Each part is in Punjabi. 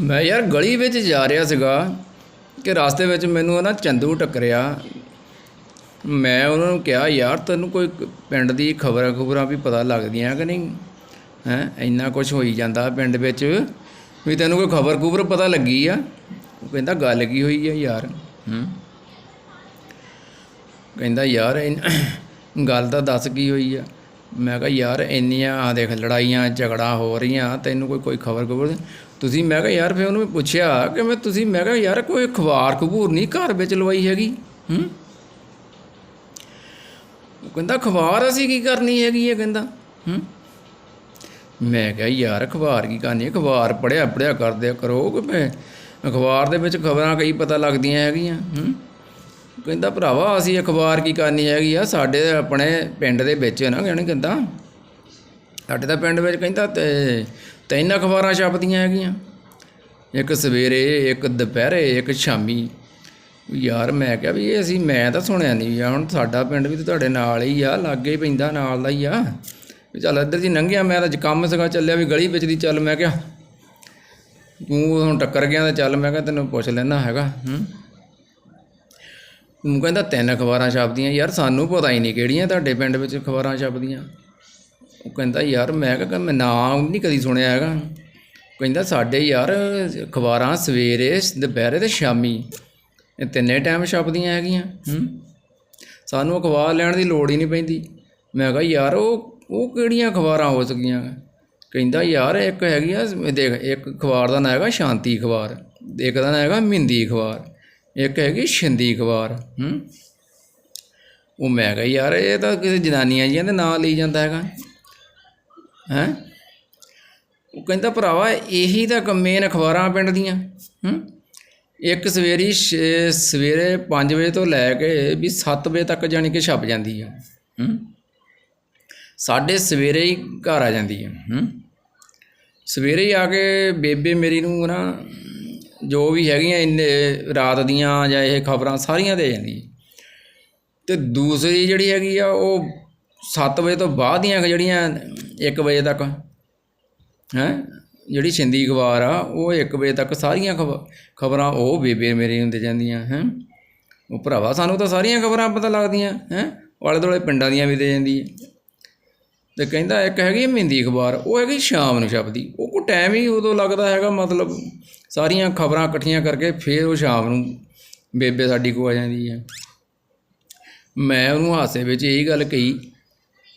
ਮੈਂ ਯਾਰ ਗਲੀ ਵਿੱਚ ਜਾ ਰਿਹਾ ਸੀਗਾ ਕਿ ਰਸਤੇ ਵਿੱਚ ਮੈਨੂੰ ਨਾ ਚੰਦੂ ਟੱਕਰਿਆ। ਮੈਂ ਉਹਨਾਂ ਨੂੰ ਕਿਹਾ, ਯਾਰ, ਤੈਨੂੰ ਕੋਈ ਪਿੰਡ ਦੀ ਖਬਰਾਂ ਖਬਰਾਂ ਵੀ ਪਤਾ ਲੱਗਦੀਆਂ ਕਿ ਨਹੀਂ? ਹੈ? ਇੰਨਾ ਕੁਝ ਹੋਈ ਜਾਂਦਾ ਪਿੰਡ ਵਿੱਚ ਵੀ ਤੈਨੂੰ ਕੋਈ ਖਬਰ ਖਬਰ ਪਤਾ ਲੱਗੀ ਆ? ਉਹ ਕਹਿੰਦਾ, ਗੱਲ ਕੀ ਹੋਈ ਆ ਯਾਰ? ਹੂੰ। ਕਹਿੰਦਾ, ਯਾਰ, ਇਨ- ਗੱਲ ਤਾਂ ਦੱਸ ਕੀ ਹੋਈ ਆ? ਮੈਂ ਕਿਹਾ, ਯਾਰ, ਇੰਨੀਆਂ ਆ ਦੇਖ ਲੜਾਈਆਂ, ਝਗੜਾ ਹੋ ਰਹੀਆਂ, ਤੈਨੂੰ ਕੋਈ ਕੋਈ ਖਬਰ ਖਬਰ ਤੁਸੀਂ ਮੈਂ ਕਿਹਾ ਯਾਰ ਫਿਰ ਉਹਨੂੰ ਪੁੱਛਿਆ ਕਿ ਮੈਂ ਤੁਸੀਂ ਮੈਂ ਕਿਹਾ ਯਾਰ ਕੋਈ ਅਖਬਾਰ ਖਬੂਰ ਨਹੀਂ ਘਰ ਵਿੱਚ ਲਵਾਈ ਹੈਗੀ, ਹੂੰ? ਉਹ ਕਹਿੰਦਾ ਅਖਬਾਰ ਅਸੀਂ ਕੀ ਕਰਨੀ ਹੈਗੀ ਹੈ ਕਹਿੰਦਾ, ਹੂੰ? ਮੈਂ ਕਿਹਾ ਯਾਰ ਅਖਬਾਰ ਕੀ ਕਰਨੀ ਅਖਬਾਰ ਪੜਿਆ ਪੜਿਆ ਕਰਦੇ ਕਰੋ ਕਿ ਮੈਂ ਅਖਬਾਰ ਦੇ ਵਿੱਚ ਖਬਰਾਂ ਕਈ ਪਤਾ ਲੱਗਦੀਆਂ ਹੈਗੀਆਂ, ਹੂੰ? ਕਹਿੰਦਾ ਭਰਾਵਾ ਅਸੀਂ ਅਖਬਾਰ ਕੀ ਕਰਨੀ ਹੈਗੀ ਆ? ਸਾਡੇ ਆਪਣੇ ਪਿੰਡ ਦੇ ਵਿੱਚ ਨਾ ਕਹਿਣ ਕਹਿੰਦਾ ਸਾਡੇ ਤਾਂ ਪਿੰਡ ਵਿੱਚ ਕਹਿੰਦਾ ਤੇ ਤਿੰਨ ਅਖਬਾਰਾਂ ਛਪਦੀਆਂ ਹੈਗੀਆਂ। ਇੱਕ ਸਵੇਰੇ, ਇੱਕ ਦੁਪਹਿਰੇ, ਇੱਕ ਸ਼ਾਮੀ। ਯਾਰ ਮੈਂ ਕਿਹਾ ਵੀ ਇਹ ਅਸੀਂ, ਮੈਂ ਤਾਂ ਸੁਣਿਆ ਨਹੀਂ ਆ, ਹੁਣ ਸਾਡਾ ਪਿੰਡ ਵੀ ਤਾਂ ਤੁਹਾਡੇ ਨਾਲ ਹੀ ਆ, ਲਾਗੇ ਹੀ ਪੈਂਦਾ, ਨਾਲ ਦਾ ਹੀ ਆ। ਵੀ ਚੱਲ ਇੱਧਰ ਦੀ ਲੰਘਿਆ, ਮੈਂ ਤਾਂ ਕੰਮ ਸੀਗਾ, ਚੱਲਿਆ ਵੀ ਗਲੀ ਵਿੱਚ ਦੀ, ਚੱਲ ਮੈਂ ਕਿਹਾ, ਤੂੰ ਹੁਣ ਟੱਕਰ ਗਿਆ ਤਾਂ ਚੱਲ ਮੈਂ ਕਿਹਾ ਤੈਨੂੰ ਪੁੱਛ ਲੈਣਾ ਹੈਗਾ, ਹੂੰ। ਤੂੰ ਕਹਿੰਦਾ ਤਿੰਨ ਅਖਬਾਰਾਂ ਛਪਦੀਆਂ, ਯਾਰ ਸਾਨੂੰ ਪਤਾ ਹੀ ਨਹੀਂ ਕਿਹੜੀਆਂ ਤੁਹਾਡੇ ਪਿੰਡ ਵਿੱਚ ਅਖਬਾਰਾਂ ਛਪਦੀਆਂ। ਉਹ ਕਹਿੰਦਾ, ਯਾਰ, ਮੈਂ ਕਿਹਾ, ਮੈਂ ਨਾਮ ਨਹੀਂ ਕਦੀ ਸੁਣਿਆ ਹੈਗਾ। ਕਹਿੰਦਾ, ਸਾਡੇ ਯਾਰ ਅਖਬਾਰਾਂ ਸਵੇਰੇ, ਦੁਪਹਿਰੇ ਤੇ ਸ਼ਾਮੀ ਇਹ ਤਿੰਨੇ ਟਾਈਮ ਛਪਦੀਆਂ ਹੈਗੀਆਂ, ਹੂੰ? ਸਾਨੂੰ ਅਖਬਾਰ ਲੈਣ ਦੀ ਲੋੜ ਹੀ ਨਹੀਂ ਪੈਂਦੀ। ਮੈਂ ਕਿਹਾ, ਯਾਰ, ਉਹ ਉਹ ਕਿਹੜੀਆਂ ਅਖਬਾਰਾਂ ਹੋ ਸਕੀਆਂ? ਕਹਿੰਦਾ, ਯਾਰ, ਇੱਕ ਹੈਗੀ ਆ ਦੇਖ, ਇੱਕ ਅਖਬਾਰ ਦਾ ਨਾਂ ਹੈਗਾ ਸ਼ਾਂਤੀ ਅਖਬਾਰ, ਇੱਕ ਦਾ ਨਾਂ ਹੈਗਾ ਮਿੰਦੀ ਅਖਬਾਰ, ਇੱਕ ਹੈਗੀ ਛਿੰਦੀ ਅਖਬਾਰ, ਹੂੰ? ਉਹ ਮੈਂ ਕਿਹਾ, ਯਾਰ, ਇਹ ਤਾਂ ਕਿਸੇ ਜਨਾਨੀਆਂ ਜੀਆਂ ਦੇ ਨਾਂ ਲਈ ਜਾਂਦਾ ਹੈਗਾ। ਹੈਂ? ਉਹ ਕਹਿੰਦਾ, ਭਰਾਵਾ, ਇਹੀ ਤਾਂ ਕੰਮੇ ਨੇ ਅਖਬਾਰਾਂ ਪਿੰਡ ਦੀਆਂ, ਹੂੰ? ਇੱਕ ਸਵੇਰੀ ਛੇ- ਸਵੇਰੇ 5 ਵਜੇ ਤੋਂ ਲੈ ਕੇ ਵੀ 7 ਵਜੇ ਤੱਕ ਜਾਣੀ ਕਿ ਛਪ ਜਾਂਦੀ ਆ, ਹੂੰ? ਸਾਡੇ ਸਵੇਰੇ ਹੀ ਘਰ ਆ ਜਾਂਦੀ ਆ, ਹੂੰ? ਸਵੇਰੇ ਹੀ ਆ ਕੇ ਬੇਬੇ ਮੇਰੀ ਨੂੰ ਨਾ ਜੋ ਵੀ ਹੈਗੀਆਂ ਇੰਨੇ ਰਾਤ ਦੀਆਂ ਜਾਂ ਇਹ ਖਬਰਾਂ ਸਾਰੀਆਂ ਦੇ ਜਾਂਦੀ ਹੈ। ਤੇ ਦੂਸਰੀ ਜਿਹੜੀ ਹੈਗੀ ਆ, ਉਹ 7 ਵਜੇ ਤੋਂ ਬਾਅਦ ਦੀਆਂ ਜਿਹੜੀਆਂ 1 ਵਜੇ ਤੱਕ, ਹੈ? ਜਿਹੜੀ ਛਿੰਦੀ ਅਖਬਾਰ ਆ, ਉਹ 1 ਵਜੇ ਤੱਕ ਸਾਰੀਆਂ ਖਬਰਾਂ ਉਹ ਬੇਬੇ ਮੇਰੇ ਨੂੰ ਦੇ ਜਾਂਦੀਆਂ, ਹੈ? ਉਹ ਭਰਾਵਾ ਸਾਨੂੰ ਤਾਂ ਸਾਰੀਆਂ ਖਬਰਾਂ ਪਤਾ ਲੱਗਦੀਆਂ, ਹੈ? ਆਲੇ ਦੁਆਲੇ ਪਿੰਡਾਂ ਦੀਆਂ ਵੀ ਦੇ ਜਾਂਦੀ ਹੈ ਤੇ ਕਹਿੰਦਾ ਇੱਕ ਹੈਗੀ ਮਹਿੰਦੀ ਅਖਬਾਰ, ਉਹ ਹੈਗੀ ਸ਼ਾਮ ਨੂੰ ਛਪਦੀ। ਉਹ ਕੋ ਟਾਈਮ ਹੀ ਉਦੋਂ ਲੱਗਦਾ ਹੈਗਾ, ਮਤਲਬ ਸਾਰੀਆਂ ਖਬਰਾਂ ਇਕੱਠੀਆਂ ਕਰਕੇ ਫਿਰ ਉਹ ਸ਼ਾਮ ਨੂੰ ਬੇਬੇ ਸਾਡੀ ਕੋ ਆ ਜਾਂਦੀ ਹੈ ਮੈਂ ਉਹਨੂੰ ਹਾਸੇ ਵਿੱਚ ਇਹੀ ਗੱਲ ਕਹੀ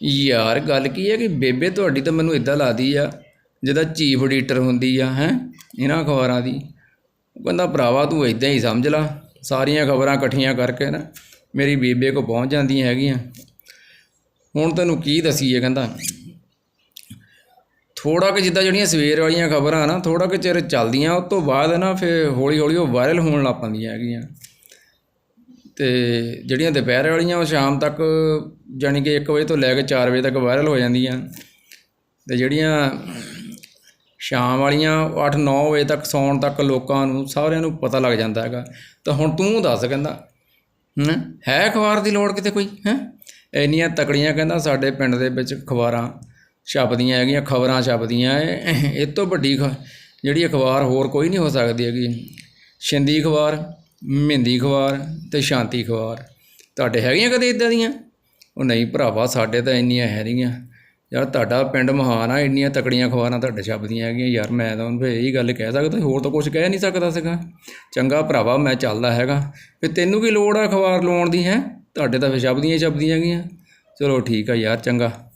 ਯਾਰ ਗੱਲ ਕੀ ਹੈ ਕਿ ਬੇਬੇ ਤੁਹਾਡੀ ਤਾਂ ਮੈਨੂੰ ਇਦਾਂ ਲੱਗਦੀ ਆ, ਜਿਹਦਾ ਚੀਫ ਐਡੀਟਰ ਹੁੰਦੀ ਆ, ਹੈ? ਇਹਨਾਂ ਅਖਬਾਰਾਂ ਦੀ। ਉਹ ਕਹਿੰਦਾ, ਭਰਾਵਾ, ਤੂੰ ਇਦਾਂ ਹੀ ਸਮਝ ਲਾ। ਸਾਰੀਆਂ ਖਬਰਾਂ ਇਕੱਠੀਆਂ ਕਰਕੇ ਨਾ, ਮੇਰੀ ਬੇਬੇ ਕੋ ਪਹੁੰਚ ਜਾਂਦੀਆਂ ਹੈਗੀਆਂ। ਹੁਣ ਤੈਨੂੰ ਕੀ ਦਸੀਏ? ਕਹਿੰਦਾ। ਥੋੜਾ ਕਿ ਜਿੱਦਾਂ ਜਿਹੜੀਆਂ ਸਵੇਰ ਵਾਲੀਆਂ ਖਬਰਾਂ ਨਾ ਥੋੜਾ ਕਿ ਚਿਰ ਚੱਲਦੀਆਂ, ਉਸ ਤੋਂ ਬਾਅਦ ਨਾ ਫਿਰ ਹੌਲੀ ਹੌਲੀ ਉਹ ਵਾਇਰਲ ਹੋਣ ਲੱਗ ਪੈਂਦੀਆਂ ਹੈਗੀਆਂ। ਤੇ ਜਿਹੜੀਆਂ ਦੁਪਹਿਰ ਵਾਲੀਆਂ ਉਹ ਸ਼ਾਮ ਤੱਕ ਜਾਣੀ ਕਿ 1 ਵਜੇ ਤੋਂ ਲੈ ਕੇ 4 ਵਜੇ ਤੱਕ ਵਾਇਰਲ ਹੋ ਜਾਂਦੀਆਂ। ਤੇ ਜਿਹੜੀਆਂ ਸ਼ਾਮ ਵਾਲੀਆਂ 8-9 ਵਜੇ ਤੱਕ ਸੌਣ ਤੱਕ ਲੋਕਾਂ ਨੂੰ ਸਾਰਿਆਂ ਨੂੰ ਪਤਾ ਲੱਗ ਜਾਂਦਾ ਹੈਗਾ। ਤਾਂ ਹੁਣ ਤੂੰ ਦੱਸ ਕਹਿੰਦਾ, ਹੂੰ, ਹੈ ਅਖਬਾਰ ਦੀ ਲੋੜ ਕਿਤੇ ਕੋਈ? ਹੈ? ਇੰਨੀਆਂ ਤਕੜੀਆਂ ਕਹਿੰਦਾ ਸਾਡੇ ਪਿੰਡ ਦੇ ਵਿੱਚ ਅਖਬਾਰਾਂ ਛਪਦੀਆਂ ਹੈਗੀਆਂ, ਖਬਰਾਂ ਛਪਦੀਆਂ। ਇਹ ਇਹ ਤੋਂ ਵੱਡੀ ਖ- ਜਿਹੜੀ ਅਖਬਾਰ ਹੋਰ ਕੋਈ ਨਹੀਂ ਹੋ ਸਕਦੀ ਹੈਗੀ। ਛਿੰਦੀ ਅਖਬਾਰ ਮਹਿੰਦੀ ਅਖਬਾਰ ਤੇ ਸ਼ਾਂਤੀ ਅਖਬਾਰ ਤੁਹਾਡੇ ਹੈਗੀਆਂ ਕਦੇ ਇਦਾਂ ਦੀਆਂ? ਉਹ ਨਹੀਂ ਭਰਾਵਾ, ਸਾਡੇ ਤਾਂ ਇੰਨੀਆਂ ਹੈ ਨਹੀਂਆਂ ਯਾਰ ਤੁਹਾਡਾ ਪਿੰਡ ਮਹਾਨ ਆ, ਇੰਨੀਆਂ ਤਕੜੀਆਂ ਅਖਬਾਰਾਂ ਤੁਹਾਡੇ ਛਪਦੀਆਂ ਹੈਗੀਆਂ। ਯਾਰ ਮੈਂ ਤਾਂ ਉਹਨੂੰ ਇਹੀ ਗੱਲ ਕਹਿ ਸਕਦਾ, ਹੋਰ ਤਾਂ ਕੁਝ ਕਹਿ ਨਹੀਂ ਸਕਦਾ ਸੀਗਾ। ਚੰਗਾ ਭਰਾਵਾ, ਮੈਂ ਚੱਲਦਾ ਹੈਗਾ। ਵੀ ਤੈਨੂੰ ਕੀ ਲੋੜ ਆ ਅਖਬਾਰ ਲਵਾਉਣ ਦੀ, ਹੈ? ਤੁਹਾਡੇ ਤਾਂ ਫਿਰ ਛਪਦੀਆਂ ਹੀ ਛਪਦੀਆਂ ਹੈਗੀਆਂ। ਚਲੋ ਠੀਕ ਆ ਯਾਰ, ਚੰਗਾ।